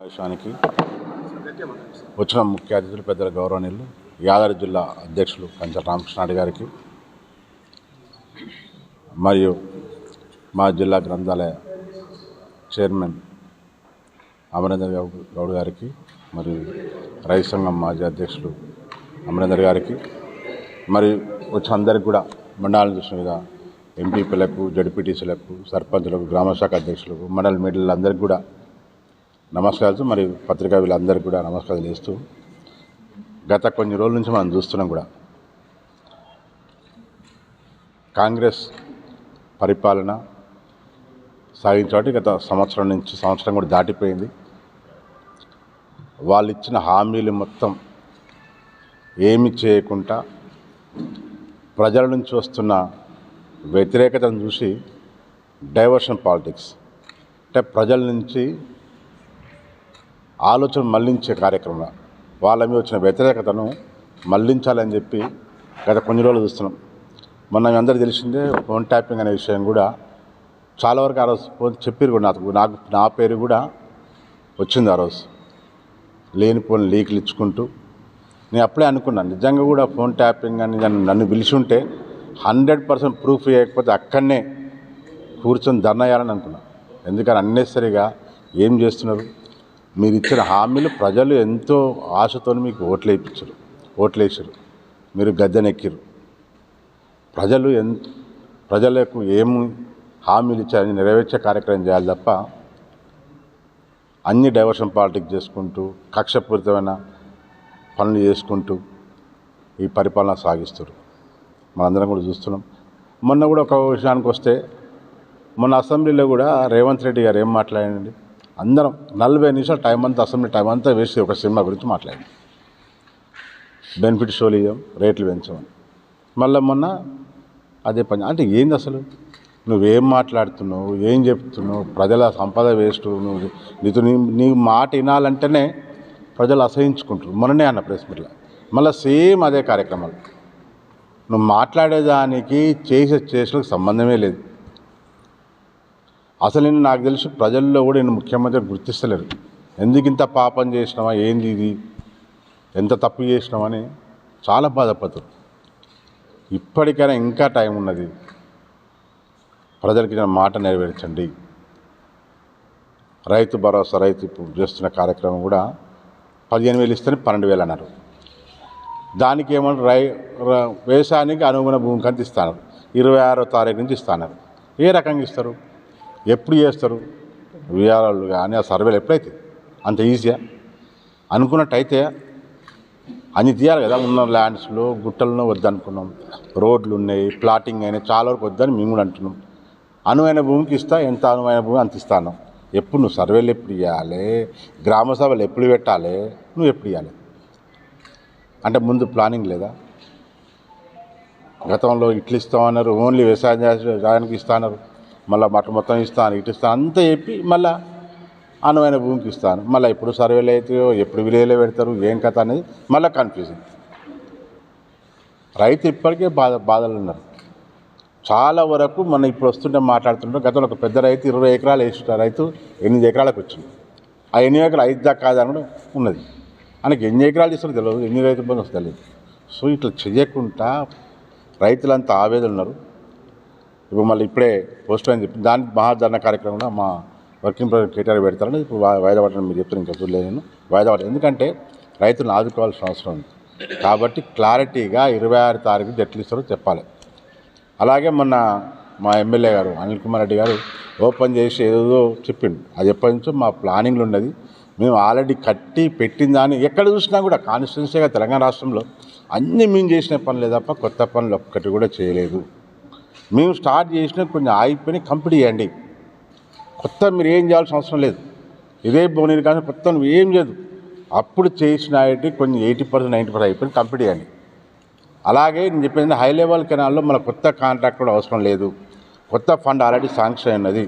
సమావేశానికి వచ్చిన ముఖ్య అతిథులు పెద్దల గౌరవనీయులు యాదాద్రి జిల్లా అధ్యక్షులు కంచ రామకృష్ణారెడ్డి గారికి మరియు మా జిల్లా గ్రంథాలయ చైర్మన్ అమరేందర్ గౌడ్ గారికి మరియు రైతు సంఘం మాజీ అధ్యక్షులు అమరేందర్ గారికి మరియు వచ్చిన అందరికి కూడా మండలాన్ని చూసిన విధ ఎంపీపీలకు జడ్పీటీసీలకు సర్పంచులకు గ్రామశాఖ అధ్యక్షులకు మండల మీడియాలందరికీ కూడా నమస్కారాలు మరియు పత్రికా వీళ్ళందరికీ కూడా నమస్కారాలు చేస్తూ గత కొన్ని రోజుల నుంచి మనం చూస్తున్నాం కూడా. కాంగ్రెస్ పరిపాలన సాగించబట్టి గత సంవత్సరం నుంచి సంవత్సరం కూడా దాటిపోయింది. వాళ్ళు ఇచ్చిన హామీలు మొత్తం ఏమి చేయకుండా ప్రజల నుంచి వస్తున్న వ్యతిరేకతను చూసి డైవర్షన్ పాలిటిక్స్ అంటే ప్రజల నుంచి ఆలోచన మళ్ళించే కార్యక్రమం. వాళ్ళ మీద వచ్చిన వ్యతిరేకతను మళ్ళించాలని చెప్పి గత కొన్ని రోజులు చూస్తున్నాం. మొన్న మీ అందరికీ తెలిసిందే ఫోన్ ట్యాపింగ్ అనే విషయం కూడా చాలా వరకు ఆ రోజు ఫోన్ చెప్పారు కూడా నాకు నాకు నా పేరు కూడా వచ్చింది ఆ రోజు. లేనిపోని లీకులు ఇచ్చుకుంటూ. నేను అప్పుడే అనుకున్నాను నిజంగా కూడా ఫోన్ ట్యాపింగ్ అని నన్ను నన్ను పిలిచి ఉంటే హండ్రెడ్ పర్సెంట్ ప్రూఫ్ చేయకపోతే అక్కడనే కూర్చొని ధర్నా చేయాలని అనుకున్నాను ఎందుకని అన్నెసరిగా ఏం చేస్తున్నారు? మీరు ఇచ్చిన హామీలు ప్రజలు ఎంతో ఆశతో మీకు ఓట్లు వేయించారు ఓట్లు వేసారు మీరు గద్దెనెక్కిరు ప్రజలు ఎన్ ప్రజలకు ఏం హామీలు ఇచ్చారని నెరవేర్చే కార్యక్రమం చేయాలి తప్ప అన్ని డైవర్షన్ పాలిటిక్స్ చేసుకుంటూ కక్షపూరితమైన పనులు చేసుకుంటూ ఈ పరిపాలన సాగిస్తారు మనందరం కూడా చూస్తున్నాం. మొన్న కూడా ఒక విషయానికి వస్తే మొన్న అసెంబ్లీలో కూడా రేవంత్ రెడ్డి గారు ఏం మాట్లాడండి అందరం నలభై నిమిషాలు టైం అంతా అసెంబ్లీ టైం అంతా వేసి ఒక సినిమా గురించి మాట్లాడి. బెనిఫిట్ షోలు ఇవ్వం రేట్లు పెంచమని. మళ్ళీ మొన్న అదే పని అంటే ఏంది అసలు? నువ్వేం మాట్లాడుతున్నావు ఏం చెప్తున్నావు? ప్రజల సంపద వేస్ట్ నువ్వు నీతో నీ నీ మాట వినాలంటేనే ప్రజలు అసహించుకుంటారు మొన్ననే అన్న ప్రెస్ మీట్లో. మళ్ళీ సేమ్ అదే కార్యక్రమాలు. నువ్వు మాట్లాడేదానికి చేసే చేసులకు సంబంధమే లేదు. అసలు నేను నాకు తెలిసి ప్రజల్లో కూడా నేను ముఖ్యమంత్రి గుర్తిస్తలేరు. ఎందుకు ఇంత పాపం చేసినావా? ఏంది ఇది? ఎంత తప్పు చేసినామని చాలా బాధపడుతుంది ఇప్పటికైనా ఇంకా టైం ఉన్నది. ప్రజలకి మాట నెరవేర్చండి. రైతు భరోసా రైతు ఇప్పుడు చేస్తున్న కార్యక్రమం కూడా పదిహేను వేలు ఇస్తేనే పన్నెండు వేలు అన్నారు. దానికి ఏమంటారు? రై వ్యవసాయానికి అనుగుణ భూమి కంత ఇస్తాను. ఇరవై ఆరో తారీఖు నుంచి ఇస్తాను. ఏ రకంగా ఇస్తారు? ఎప్పుడు చేస్తారు? విఆర్ఓలు కానీ ఆ సర్వేలు ఎప్పుడైతే? అంత ఈజీయా? అనుకున్నట్టయితే అన్ని తీయాలి కదా. ఉన్న ల్యాండ్స్లో గుట్టలను వద్దనుకున్నాం. రోడ్లు ఉన్నాయి ప్లాటింగ్ అయినాయి చాలా వరకు వద్దని మేము కూడా అంటున్నాం. అనువైన భూమికి ఇస్తా ఎంత అనువైన భూమి అంత ఇస్తాను ఎప్పుడు నువ్వు సర్వేలు ఎప్పుడు ఇవ్వాలి గ్రామ సభలు ఎప్పుడు పెట్టాలి? నువ్వు ఎప్పుడు ఇవ్వాలి అంటే ముందు ప్లానింగ్ లేదా? గతంలో ఇట్లు ఇస్తామన్నారు ఓన్లీ వ్యవసాయం చేయడానికి ఇస్తాన్నారు మళ్ళీ మట్ట మొత్తం ఇస్తాను ఇటు ఇస్తాను అంతా చెప్పి మళ్ళీ అనువైన భూమికి ఇస్తాను. మళ్ళీ ఎప్పుడు సర్వేలు అవుతాయో ఎప్పుడు విలేజ్లో పెడతారు ఏం కథ అనేది మళ్ళీ కన్ఫ్యూజింగ్ రైతు ఇప్పటికే బాధ బాధలు ఉన్నారు. చాలా వరకు మనం ఇప్పుడు వస్తుంటే మాట్లాడుతుంటే గతంలో ఒక పెద్ద రైతు ఇరవై ఎకరాలు వేసిన రైతు ఎనిమిది ఎకరాలకు వచ్చింది ఆ ఎనిమిది ఎకరాలు ఐదు దాకా కాదని కూడా ఉన్నది. ఆయనకి ఎన్ని ఎకరాలు ఇస్తారో తెలియదు ఎన్ని రైతు బంధు వస్తుంది సో ఇట్లా చేయకుండా రైతులంతా ఆవేదన ఉన్నారు. ఇప్పుడు మళ్ళీ ఇప్పుడే పోస్ట్ అని చెప్పి దాని మహాధరణ కార్యక్రమంలో మా వర్కింగ్ ప్రెసిడెంట్ కేటీఆర్ పెడతారని ఇప్పుడు వాయిదా పడటం మీరు చెప్తారు ఇంకా చూడలేదు నేను. వాయిదా పడడం ఎందుకంటే రైతులను ఆదుకోవాల్సిన అవసరం ఉంది. కాబట్టి క్లారిటీగా ఇరవై ఆరు తారీఖు ఎట్లు ఇస్తారో చెప్పాలి. అలాగే మొన్న మా ఎమ్మెల్యే గారు అనిల్ కుమార్ రెడ్డి గారు ఓపెన్ చేసి ఏదో చెప్పిండు. అది ఎప్పటి నుంచో మా ప్లానింగ్లో ఉన్నది. మేము ఆల్రెడీ కట్టి పెట్టిన దాన్ని ఎక్కడ చూసినా కూడా కాన్స్టిట్యున్సీగా తెలంగాణ రాష్ట్రంలో అన్నీ మేము చేసిన పనులే తప్ప కొత్త పనులు ఒక్కటి కూడా చేయలేదు. మేము స్టార్ట్ చేసిన కొన్ని ఆగిపోయి కంప్లీట్ చేయండి. కొత్త మీరు ఏం చేయాల్సిన అవసరం లేదు. ఇదే బోనీరు కానీ కొత్త నువ్వు ఏం లేదు అప్పుడు చేసిన ఐటీ కొన్ని ఎయిటీ పర్సెంట్ నైంటీ పర్సెంట్ అయిపోయిన కంప్లీట్ చేయండి. అలాగే నేను చెప్పింది హై లెవెల్ కెనాల్లో మన కొత్త కాంట్రాక్ట్ కూడా అవసరం లేదు. కొత్త ఫండ్ ఆల్రెడీ శాంక్షన్ అయినది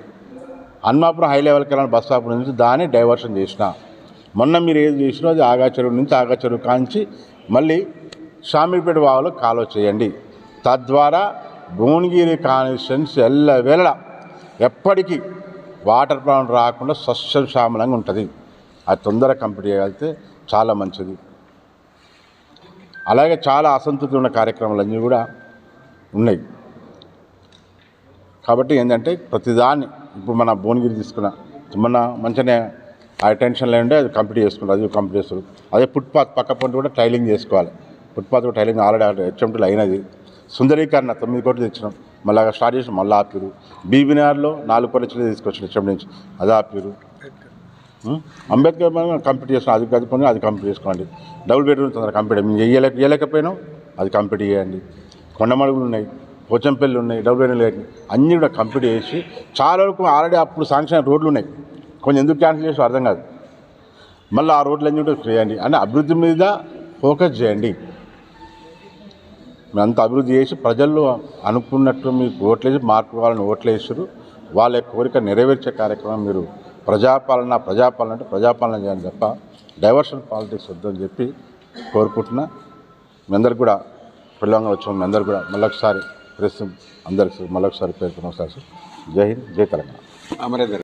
Anmapuram high level canal bus stop నుంచి దాన్ని డైవర్షన్ చేసిన. మొన్న మీరు ఏది చేసినా అది ఆగాచెరువు నుంచి ఆగాచెరువు కాంచి మళ్ళీ షామీర్పేట వావలో కాలో చేయండి. తద్వారా భువనగిరి కాన్స్టిట్యున్సీ ఎల్లవేళ ఎప్పటికీ వాటర్ ప్రాబ్లం రాకుండా సస్యశ్యామలంగా ఉంటుంది. అది తొందరగా కంప్లీట్ చేయగలిగితే చాలా మంచిది. అలాగే చాలా అసంతృప్తి ఉన్న కార్యక్రమాలన్నీ కూడా ఉన్నాయి. కాబట్టి ఏంటంటే ప్రతిదాన్ని ఇప్పుడు మన భువనగిరి తీసుకున్న మన మంచిగానే ఆ టెన్షన్లో ఉండే అది కంప్లీట్ చేసుకుంటారు అది కంప్లీట్ చేస్తారు. అదే ఫుట్పాత్ పక్క పంట కూడా టైలింగ్ చేసుకోవాలి. ఫుట్పాత్ కూడా టైలింగ్ ఆల్రెడీ హెచ్ఎంటీలో అయినది. సుందరీకరణ తొమ్మిది కోట్లు తెచ్చినాం. మళ్ళీ స్టార్ట్ చేసి మళ్ళీ ఆపిరు బీబీనగర్లో నాలుగు కోట్ల చిన్న తీసుకొచ్చిన హెచ్ఎం నుంచి. అది ఆపిరు? అంబేద్కర్. కంప్లీట్ చేసిన. అది అది పని అది కంప్లీట్ చేసుకోండి. డబుల్ బెడ్రూమ్ తొందరగా కంప్లీట్ మేము చేయలేక చేయలేకపోయినాం అది కంప్లీట్ చేయండి. కొండమడుగులు ఉన్నాయి. పోచంపల్లి ఉన్నాయి. డబుల్ బెడ్రూమ్ లేని అన్నీ కూడా కంప్లీట్ చేసి చాలా వరకు ఆల్రెడీ అప్పుడు శాంక్షన్ రోడ్లు ఉన్నాయి. కొంచెం ఎందుకు క్యాన్సిల్ చేసి అర్థం కాదు. మళ్ళీ ఆ రోడ్లు అన్నీ కూడా చేయండి. అంటే అభివృద్ధి మీద ఫోకస్ చేయండి. అంత అభివృద్ధి చేసి ప్రజల్లో అనుకున్నట్టు మీకు ఓట్లేసి మార్పు వాళ్ళని ఓట్లేసారు వాళ్ళ యొక్క కోరిక నెరవేర్చే కార్యక్రమం మీరు ప్రజాపాలన ప్రజాపాలన అంటే ప్రజాపాలన చేయాలి తప్ప డైవర్షన్ పాలిటిక్స్ వద్దని చెప్పి కోరుకుంటున్నా. మీ అందరికి కూడా పిల్లలంగా వచ్చాము. మీ అందరికి కూడా మళ్ళొకసారి ప్రెస్ అందరికి మళ్ళొకసారి పేర్కొన్న ఒకసారి జై హింద్ జై తెలంగాణ. అమరేందర్